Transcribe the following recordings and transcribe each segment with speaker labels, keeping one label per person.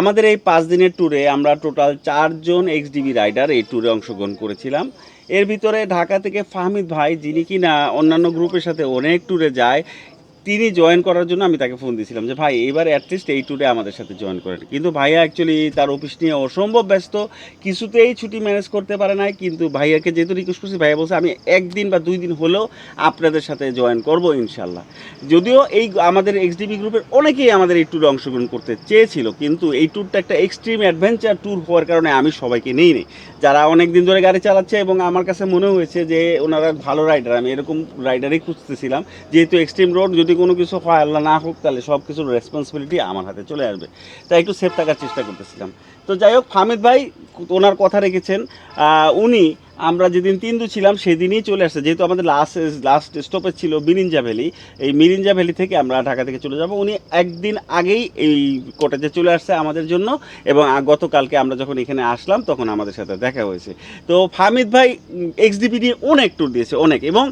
Speaker 1: আমাদের এই পাঁচ দিনের ট্যুরে আমরা টোটাল চারজন এক্সডিবি রাইডার এই ট্যুরে অংশগ্রহণ করেছিলাম। এর ভিতরে ঢাকা থেকে ফাহমিদ ভাই, যিনি কিনা অন্যান্য গ্রুপের সাথে অনেক ট্যুরে যায় তিনি জয়েন করার জন্য আমি তাকে ফোন দিয়েছিলাম যে, ভাই, এবার অ্যাটলিস্ট এই ট্যুরে আমাদের সাথে জয়েন করেন। কিন্তু ভাইয়া অ্যাকচুয়ালি তার অফিস নিয়ে অসম্ভব ব্যস্ত, কিছুতেই ছুটি ম্যানেজ করতে পারে নাই। কিন্তু ভাইয়াকে যেহেতু রিকোয়েস্ট করছি, ভাইয়া বলছে, আমি একদিন বা দুই দিন হলেও আপনাদের সাথে জয়েন করব ইনশাল্লাহ যদিও এই আমাদের এক্সডিবি গ্রুপের অনেকেই আমাদের এই ট্যুরে অংশগ্রহণ করতে চেয়েছিল, কিন্তু এই ট্যুরটা একটা এক্সট্রিম অ্যাডভেঞ্চার ট্যুর হওয়ার কারণে আমি সবাইকে নেই নেই যারা অনেক দিন ধরে গাড়ি চালাচ্ছে এবং আমার কাছে মনে হয়েছে যে, ওনারা ভালো রাইডার আমি এরকম রাইডারই খুঁজতেছিলাম। যেহেতু এক্সট্রিম রোড যদি কোনো কিছু হয়, আল্লাহ না হোক তাহলে সব কিছুর রেসপন্সিবিলিটি আমার হাতে চলে আসবে। তাই একটু সেফ থাকার চেষ্টা করতেছিলাম। তো যাই হোক, হামিদ ভাই, ওনার কথা রেখেছেন উনি আমরা যেদিন তিন্দু ছিলাম, সেদিনই চলে আসছে। যেহেতু আমাদের লাস্ট লাস্ট স্টপেজ ছিল মিরিঞ্জা ভ্যালি, এই মিরিঞ্জা ভ্যালি থেকে আমরা ঢাকা থেকে চলে যাব। উনি একদিন আগেই এই কোটাতে চলে আসছে আমাদের জন্য এবং গতকালকে আমরা যখন এখানে আসলাম, তখন আমাদের সাথে দেখা হয়েছে। তো ফামিদ ভাই এক্সডিপি নিয়ে অনেক ট্যুর দিয়েছে, অনেক এবং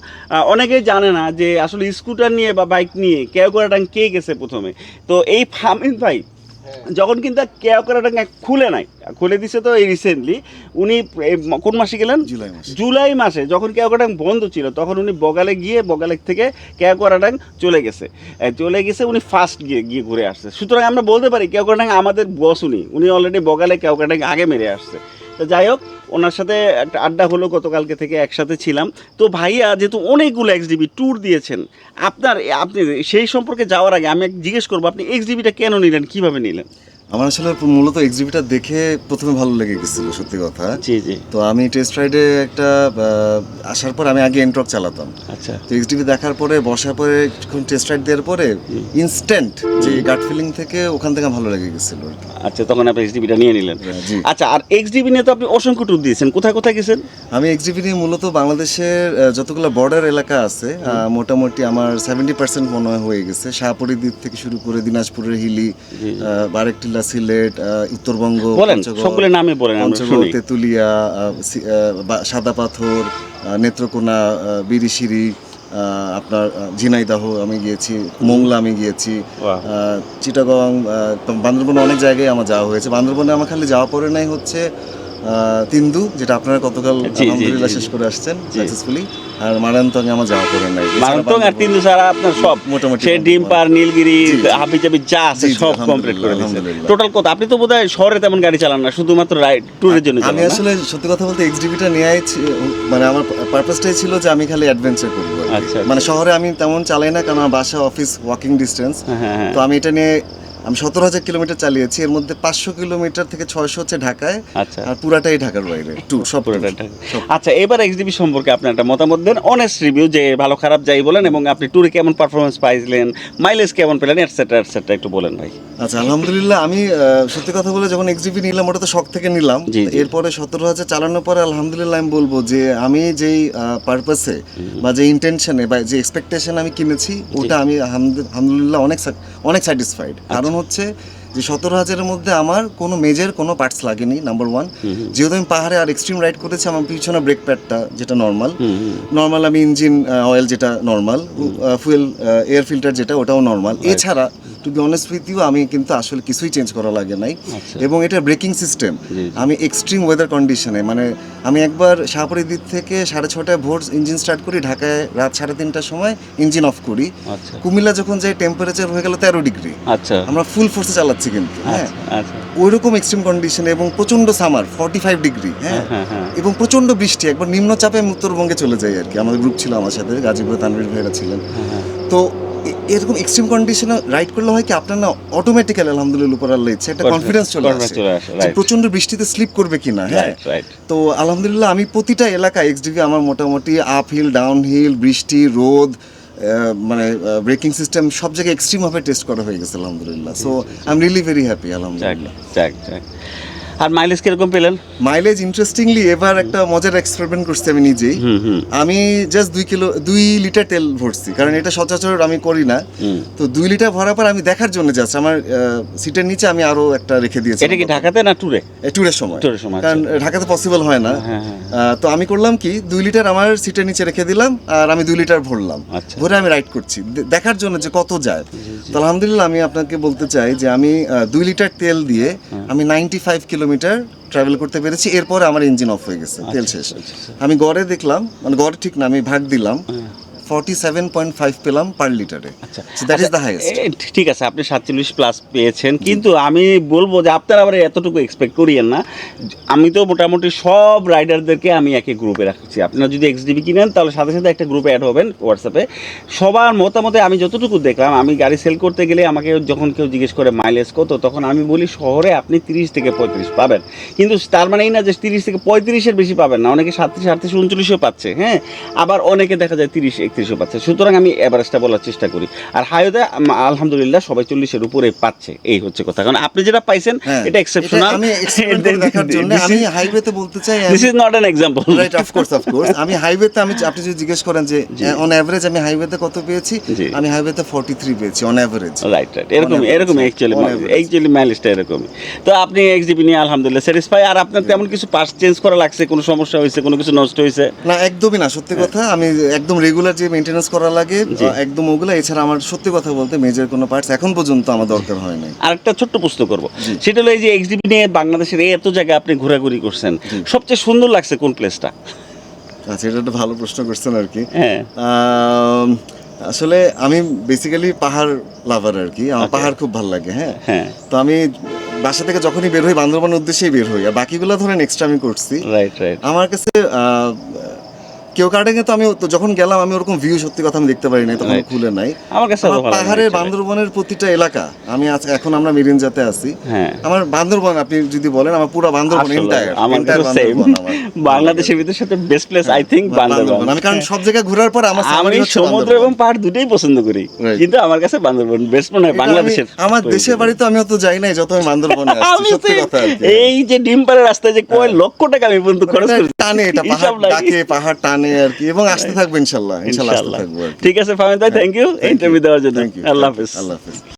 Speaker 1: অনেকেই জানে না যে আসলে স্কুটার নিয়ে বা বাইক নিয়ে কেউ করাটাং কে গেছে প্রথমে। তো এই ফামিদ ভাই যখন কিন্তু কেউ করাটাং খুলে নাই। খুলে দিছে তো এই রিসেন্টলি উনি কোন মাসে গেলেন?
Speaker 2: জুলাই মাসে।
Speaker 1: জুলাই মাসে। যখন কেওকাটাং বন্ধ ছিল তখন উনি বগালে গিয়ে বগালে থেকে কেওকাটাং চলে গেছে। চলে গেছে উনি ফার্স্ট গিয়ে গিয়ে ঘুরে আসছে। সুতরাং আমরা বলতে পারি কেওকাটাং আমাদের বস উনি। উনি অলরেডি বগালে কেওকাটাং আগে মেরে আসছে। তো যাই হোক, ওনার সাথে একটা আড্ডা হলো, গতকালকে থেকে একসাথে ছিলাম। তো ভাইয়া যেহেতু অনেকগুলো এক্সডিবি ট্যুর দিয়েছেন, আপনার, আপনি সেই সম্পর্কে যাওয়ার আগে আমি জিজ্ঞেস করব, আপনি এক্সডিবিটা কেন নিলেন, কীভাবে নিলেন?
Speaker 2: আমার আসলে মূলত এক্সিবিটা দেখে প্রথমে ভালো লেগে গেছিল সত্যি কথা।
Speaker 1: জি জি।
Speaker 2: তো আমি টেস্ট রাইডে একটা আসার পর আমি আগে এন্ট্রক চালাতাম।
Speaker 1: আচ্ছা।
Speaker 2: তো এক্সডিবি দেখার পরে বসার পরে কিছুক্ষণ টেস্ট রাইড দেওয়ার পরে ইনস্ট্যান্ট যে গাট ফিলিং থেকে ওখান থেকে ভালো লেগে গেছিল
Speaker 1: আচ্ছা তখন আপনি এক্সডিবিটা নিয়ে নিলেন।
Speaker 2: জি।
Speaker 1: আচ্ছা আর এক্সডিবি নিয়ে তো আপনি অসংখ্য ট্যুর দিয়েছেন। কোথায় কোথায় গেছেন?
Speaker 2: আমি এক্সডিবি নিয়ে মূলত বাংলাদেশের যতগুলো বর্ডার এলাকা আছে মোটামুটি আমার সেভেন্টি পার্সেন্ট মনে হয় হয়ে গেছে। শাহপুরের দিক থেকে শুরু করে দিনাজপুরের হিলি
Speaker 1: জি।
Speaker 2: বারেকটিলা সিলেট উত্তরবঙ্গ
Speaker 1: বলেন
Speaker 2: পঞ্চগড়,
Speaker 1: নামে বলেন
Speaker 2: পঞ্চগড় তেঁতুলিয়া সাদা পাথর নেত্রকোনা বিড়িশিরি বিরিশিরি আপনার ঝিনাইদাহ আমি গিয়েছি মোংলা আমি গিয়েছি চিটাগং বান্দরবনে অনেক জায়গায় আমার যাওয়া হয়েছে। বান্দরবনে আমার খালি যাওয়া পরে নাই হচ্ছে তিন্দু যেটা আপনারা গতকাল আলহামদুলিল্লাহ শেষ করে আসছেন সাকসেসফুলি আর মারান্তঙ্গে আমার যাওয়া পড়ে নাই।
Speaker 1: মারাত্মক আর তিনদু ছাড়া আপনার সব।
Speaker 2: মোটামুটি
Speaker 1: সে
Speaker 2: বান্দরবন।
Speaker 1: ডিমপার নীলগিরি। হাবি চাবি যা আছে সব কমপ্লিট করে দিয়েছেন টোটাল কত? আপনি তো বোধহয় শহরে তেমন গাড়ি চালান না শুধুমাত্র রাইড ট্যুরের জন্য
Speaker 2: আমি আসলে সত্যি কথা বলতে এক্সডিবিটা নেওয়াই ছি- মানে আমার পারপাসটাই ছিল যে আমি খালি অ্যাডভেঞ্চার করব কি।
Speaker 1: আচ্ছা,
Speaker 2: মানে শহরে আমি তেমন চালাই না কারণ আমার বাসা অফিস ওয়াকিং ডিস্টেন্স। তো আমি এটা নিয়ে আমি সতেরো হাজার কিলোমিটার চালিয়েছি এর মধ্যে পাঁচশো কিলোমিটার থেকে ছয়শো হচ্ছে ঢাকায়
Speaker 1: আচ্ছা।
Speaker 2: আর পুরাটাই ঢাকার বাইরে টু সব
Speaker 1: ঢাকা। আচ্ছা এবার এক্সডিবি সম্পর্কে আপনি একটা মতামত দেন অনেস্ট রিভিউ যে ভালো খারাপ যাই বলেন এবং আপনি ট্যুরে কেমন পারফরমেন্স পাইছিলেন মাইলেজ কেমন পেলেন এটসেট্রা এটসেট্রা একটু বলেন ভাই।
Speaker 2: আচ্ছা আলহামদুলিল্লাহ আমি সত্যি কথা বলে যখন এক্সিবি নিলাম ওটা তো শখ থেকে নিলাম। এরপরে সতেরো হাজার চালানোর পরে আলহামদুলিল্লাহ আমি বলব যে আমি যেই পারপাসে বা যে ইন্টেনশনে বা যে এক্সপেকটেশন আমি কিনেছি ওটা আমি আলহামদুলিল্লাহ অনেক অনেক স্যাটিসফাইড
Speaker 1: আচ্ছা।
Speaker 2: কারণ হচ্ছে যে সতেরো হাজারের মধ্যে আমার কোনো মেজের কোনো পার্টস লাগেনি নাম্বার ওয়ান যেহেতু আমি পাহাড়ে আর এক্সট্রিম রাইড করেছি আমার পিছনে ব্রেক প্যাডটা যেটা নর্মাল নর্মাল আমি ইঞ্জিন অয়েল যেটা নর্মাল ফুয়েল এয়ার ফিল্টার যেটা ওটাও নর্মাল এছাড়া to be honest with you আমি কিন্তু আসলে কিছুই চেঞ্জ করা লাগে নাই।
Speaker 1: আচ্ছা।
Speaker 2: এবং এটা ব্রেকিং সিস্টেম আমি এক্সট্রিম ওয়েদার কন্ডিশনে মানে আমি একবার শাহপুরের দিক থেকে সাড়ে ছটায় ভোর ইঞ্জিন স্টার্ট করি ঢাকায় রাত সাড়ে তিনটার সময় ইঞ্জিন অফ করি।
Speaker 1: আচ্ছা।
Speaker 2: কুমিল্লা যখন যাই টেম্পারেচার হয়ে গেল তেরো ডিগ্রি।
Speaker 1: আচ্ছা।
Speaker 2: আমরা ফুল ফোর্সে চালাচ্ছি কিন্তু হ্যাঁ। ওইরকম এক্সট্রিম কন্ডিশনে এবং প্রচণ্ড সামার ফর্টি ফাইভ ডিগ্রি হ্যাঁ।
Speaker 1: হ্যাঁ হ্যাঁ
Speaker 2: এবং প্রচণ্ড বৃষ্টি একবার নিম্নচাপে উত্তরবঙ্গে চলে যাই আর কি। আমাদের গ্রুপ ছিল আমার সাথে গাজীপুরে তানভীর ভাইরা ছিলেন।
Speaker 1: হ্যাঁ,
Speaker 2: তো এরকম এক্সট্রিম কন্ডিশনে রাইড করলে হয় কি আপনার না অটোমেটিক্যালি আলহামদুলিল্লাহ উপর আল্লাহ ইচ্ছে একটা কনফিডেন্স চলে আসে প্রচণ্ড বৃষ্টিতে স্লিপ করবে কিনা হ্যাঁ?
Speaker 1: রাইট রাইট
Speaker 2: তো আলহামদুলিল্লাহ আমি প্রতিটা এলাকা এক্সডিভি আমার মোটামুটি আপ হিল ডাউন হিল বৃষ্টি রোদ মানে ব্রেকিং সিস্টেম সব জায়গায় এক্সট্রিম ভাবে টেস্ট করা হয়ে গেছে আলহামদুলিল্লাহ। So I am really very happy আলহামদুলিল্লাহ।
Speaker 1: আর মাইলেজ কীরকম পেলেন?
Speaker 2: মাইলেজ ইন্টারেস্টিংলি এবার একটা মজার এক্সপেরিমেন্ট করছি আমি নিজেই। আমি জাস্ট দুই কিলো দুই লিটার তেল ভরছি কারণ এটা সচরাচর আমি করি না। তো দুই লিটার ভরার পর আমি দেখার জন্য যাচ্ছি আমার সিটের নিচে আমি আরও একটা রেখে দিয়েছি
Speaker 1: এটা কি ঢাকাতে না ট্যুরে
Speaker 2: ট্যুরের সময়।
Speaker 1: ট্যুরের সময়,
Speaker 2: কারণ ঢাকাতে পসিবল হয় না।
Speaker 1: হ্যাঁ, হ্যাঁ।
Speaker 2: আহ, তো আমি করলাম কি দুই লিটার আমার সিটের নিচে রেখে দিলাম আর আমি দুই লিটার ভরলাম।
Speaker 1: আচ্ছা।
Speaker 2: ভরে আমি রাইড করছি। দেখার জন্য যে কত যায়। তো আলহামদুলিল্লাহ আমি আপনাকে বলতে চাই যে আমি দুই লিটার তেল দিয়ে
Speaker 1: হ্যাঁ।
Speaker 2: আমি নাইনটি ফাইভ কিলোমিটার ট্রাভেল করতে পেরেছি। এরপর আমার ইঞ্জিন অফ হয়ে গেছে তেল শেষ। আমি গড়ে দেখলাম মানে গড়ে ঠিক না আমি ভাগ দিলাম। ফর্টি সেভেন পয়েন্ট ফাইভ পেলাম পার লিটারে
Speaker 1: আচ্ছা
Speaker 2: দ্যাট ইজ দ্য হাইয়েস্ট
Speaker 1: ঠিক আছে আপনি সাতচল্লিশ প্লাস পেয়েছেন কিন্তু আমি বলব যে আপনারা আবার এতটুকু এক্সপেক্ট করিয়েন না। আমি তো মোটামুটি সব রাইডারদেরকে আমি একই গ্রুপে রাখছি। আপনারা যদি এক্সডিবি কিনেন তাহলে সাথে সাথে একটা গ্রুপে অ্যাড হবেন হোয়াটসঅ্যাপে সবার মতামতে আমি যতটুকু দেখলাম আমি গাড়ি সেল করতে গেলে আমাকে যখন কেউ জিজ্ঞেস করে মাইলেজ কত তখন আমি বলি শহরে আপনি তিরিশ থেকে পঁয়ত্রিশ পাবেন। কিন্তু তার মানে এই না যে তিরিশ থেকে পঁয়ত্রিশের বেশি পাবেন না। অনেকে সাতত্রিশ আটত্রিশ উনচল্লিশও পাচ্ছে হ্যাঁ? আবার অনেকে দেখা যায় তিরিশ একত্রিশও পাচ্ছে। সুতরাং আমি এভারেজটা বলার চেষ্টা করি। আর হাইওতে আলহামদুলিল্লাহ সবাই চল্লিশের উপরে পাচ্ছে। এই হচ্ছে কথা। কারণ আপনি যেটা পাইছেন
Speaker 2: হ্যাঁ
Speaker 1: এটা এক্সেপশনাল
Speaker 2: আমি হাইওয়েতে বলতে চাই
Speaker 1: this is not an example
Speaker 2: right of course of course আমি হাইওয়েতে আমি আপনি যদি জিজ্ঞেস করেন যে অন অ্যাভারেজ আমি হাইওয়েতে কত পেয়েছি? আমি হাইওয়েতে 43 পেয়েছি on average
Speaker 1: right right
Speaker 2: average,
Speaker 1: এরকমই অ্যাকচুয়ালি অ্যাকচুয়ালি মাইলেজটা এরকমই। তো আপনি এক্সডিবি নিয়ে আলহামদুলিল্লাহ স্যাটিসফাই আর আপনার তেমন কিছু পার্টস চেঞ্জ করা লাগছে? কোনো সমস্যা হয়েছে? কোনো কিছু নষ্ট হয়েছে?
Speaker 2: না একদমই না সত্যি কথা। আমি একদম রেগুলার যে মেইনটেনেন্স করা লাগে একদম ওগুলো। এছাড়া আমার সত্যি কথা বলতে মেজর কোনো পার্টস এখন পর্যন্ত আমার দরকার হয় নাই।
Speaker 1: আরেকটা ছোট্ট প্রশ্ন করব। সেটা হলো এই যে এক্সডিবি নিয়ে বাংলাদেশের এই এত জায়গায় আপনি ঘোরাঘুরি করছেন সবচেয়ে সুন্দর লাগছে কোন প্লেসটা
Speaker 2: আচ্ছা এটা একটা ভালো প্রশ্ন করছেন আর কি।
Speaker 1: হ্যাঁ।
Speaker 2: আসলে আমি বেসিক্যালি পাহাড় লাভার আর কি। আমার পাহাড় খুব ভালো লাগে হ্যাঁ।
Speaker 1: হ্যাঁ।
Speaker 2: তো আমি বাসা থেকে যখনই বের হই বান্দরবানের উদ্দেশ্যেই বের হই। আর বাকিগুলো ধরেন এক্সট্রা আমি করছি।
Speaker 1: রাইট রাইট
Speaker 2: আমার কাছে কেউ তো আমি যখন গেলাম আমি ওরকম ভিউ সত্যি কথা আমি দেখতে পারি নাই তখন খুলে নাই।
Speaker 1: আমার কাছে
Speaker 2: পাহাড়ের বান্দরবনের প্রতিটা এলাকা আমি এখন আমরা আছি।
Speaker 1: হ্যাঁ।
Speaker 2: আমার বান্দরবন আপনি যদি বলেন আমার পুরো বান্দরবন এন্টায়ার
Speaker 1: আমার সেম বাংলাদেশের ভিতরে সাথে বেস্ট প্লেস আই বান্দরবান।
Speaker 2: আমি কারণ সব জায়গায় ঘোরার পর আমার
Speaker 1: আমি সমুদ্র এবং পাহাড় দুটোই পছন্দ করি। কিন্তু আমার কাছে বান্দরবান বেস্ট মনে হয় বাংলাদেশের
Speaker 2: আমার দেশের বাড়িতে আমি অত যাই নাই যত আমি বান্দরবনে
Speaker 1: আমি এই যে ডিমপাড়ের রাস্তায় যে কয় লক্ষ টাকা আমি পর্যন্ত খরচ করি
Speaker 2: টানে এটা পাহাড়। ডাকে পাহাড় টানে আর কি এবং আসতে থাকব ইনশাল্লাহ ইনশাল্লাহ আসতে থাকব
Speaker 1: ঠিক আছে ফাহিম ভাই থ্যাংক ইউ. ইন্টারভিউ দেওয়ার জন্য।
Speaker 2: Thank you.
Speaker 1: আল্লাহ হাফেজ।
Speaker 2: আল্লাহ হাফেজ।